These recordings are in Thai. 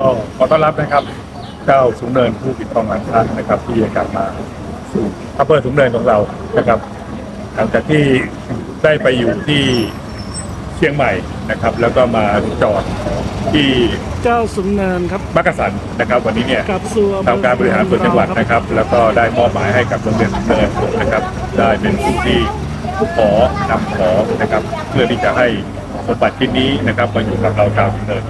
ก็ขอต้อนรับนะครับเจ้าสูงเนินผู้ปิดทองหลังพระนะครับ ที่จะกลับมาสู่อำเภอสูงเนินของเรานะครับหลังจากที่ได้ไปอยู่ที่เชียงใหม่นะครับ แล้วก็มาจอดที่เจ้าสุนเนินครับมักกะสันนะครับ วันนี้เนี่ยกับสู่อำเภอทำการบริหารส่วนจังหวัดนะครับ แล้วก็ได้มอบหมายให้กับโรงเรียนสูงเนินนะครับ ได้เป็นผู้ที่ขอนำขอนะครับ เพื่อที่จะให้สมบัติชิ้นนี้นะครับมาอยู่กับเราชาวสูงเนิน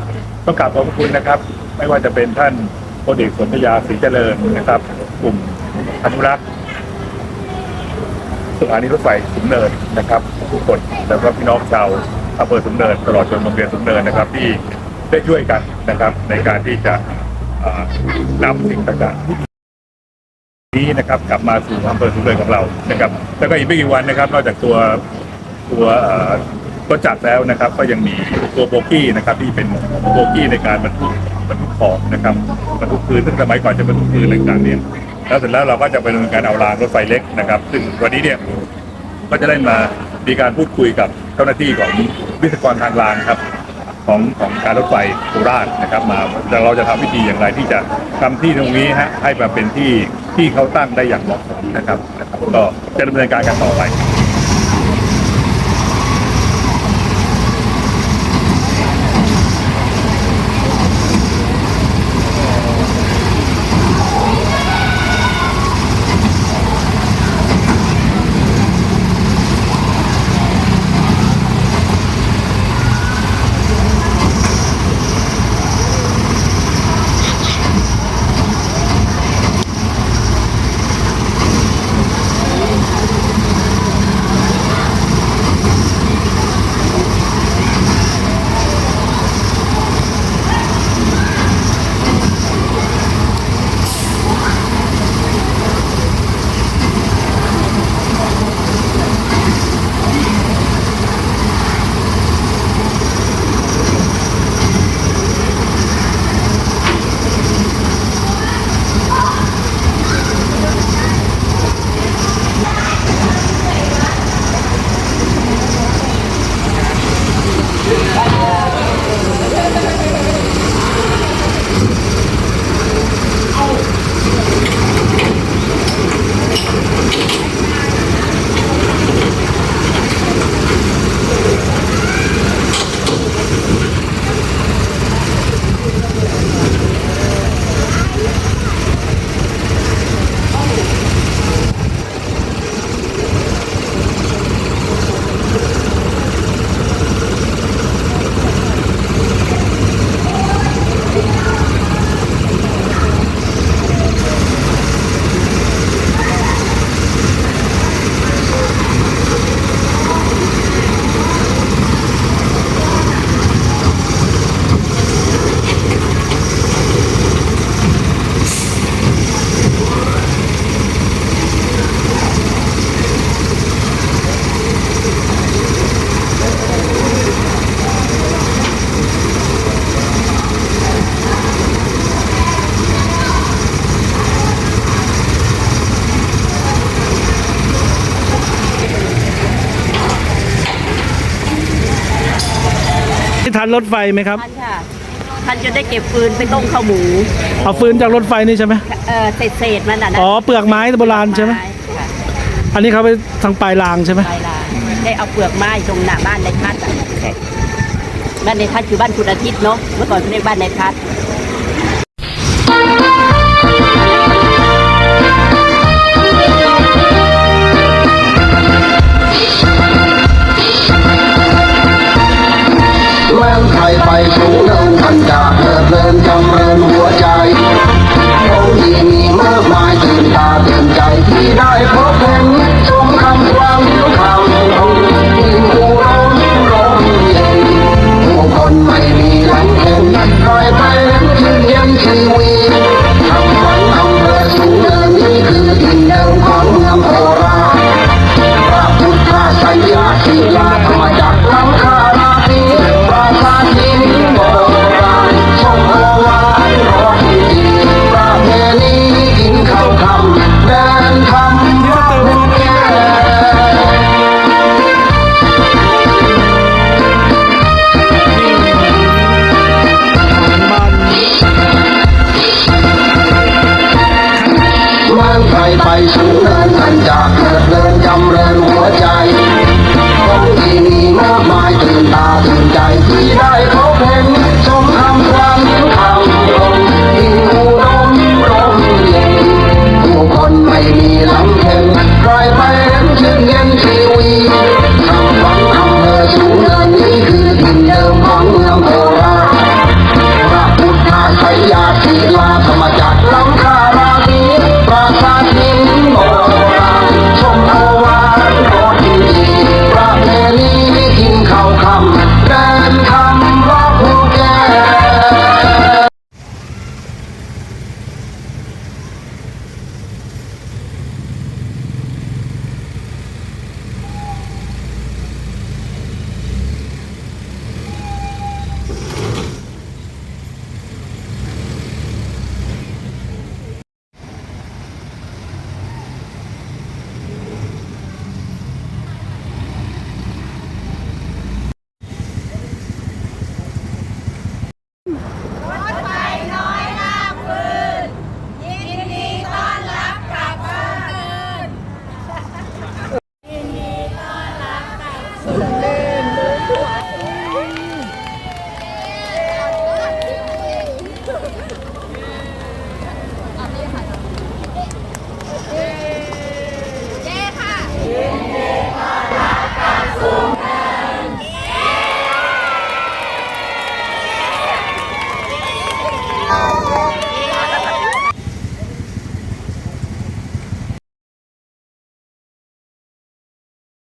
ต้องกราบขอบคุณนะครับ ไม่ว่าจะเป็นท่านพลเอกสนธยาศรีเจริญนะครับ กลุ่มอนุรักษ์สถานีรถไฟสูงเนินนะครับทุกคนแล้วก็พี่น้องชาวอำเภอสูงเนินตลอดจนโรงเรียนสูงเนินนะครับ ที่ได้ช่วยกันนะครับ ในการที่จะนำสิ่งต่างๆนี้นะครับ กลับมาสู่อำเภอสูงเนินของเรานะครับ แล้วก็อีกไม่กี่วันนะครับ นอกจากตัวตัว เอ่อรถจักแล้วนะครับก็ยังมีตัวโบกี้นะครับที่เป็นโบกี้ในการบรรทุกบรรทุกของนะครับบรรทุกพื้นซึ่งสมัยก่อนจะบรรทุกพื้นอะไรต่างๆเนี่ยแล้วเสร็จแล้วเราก็จะไปดำเนินการเอารางรถไฟเล็กนะครับ ซึ่งวันนี้เนี่ยก็จะได้มามีการพูดคุยกับเจ้าหน้าที่ของวิศวกรทางรางครับของของการรถไฟโคราชนะครับ มาเราจะทำวิธีอย่างไรที่จะทำที่ตรงนี้ฮะให้มาเป็นที่ที่เขาตั้งได้อย่างเหมาะสมนะครับนะครับก็จะดำเนินการกันต่อไป ที่ทันรถไฟไหมครับท่านค่ะท่านจะได้เก็บฟืนไปต้มข้าวหมูเอาฟืนจากรถไฟนี่ใช่ไหมเออเศษเศษๆมันอะนะอ๋อเปลือกไม้โบราณใช่ไหมค่ะอันนี้เขาไปทางปลายรางใช่ไหมไปละได้เอาเปลือกไม้ตรงหน้าบ้านในทัดอะบ้านในทัดคือบ้านคุณอาทิตย์เนาะเมื่อก่อนเขาเรียกบ้านในทัด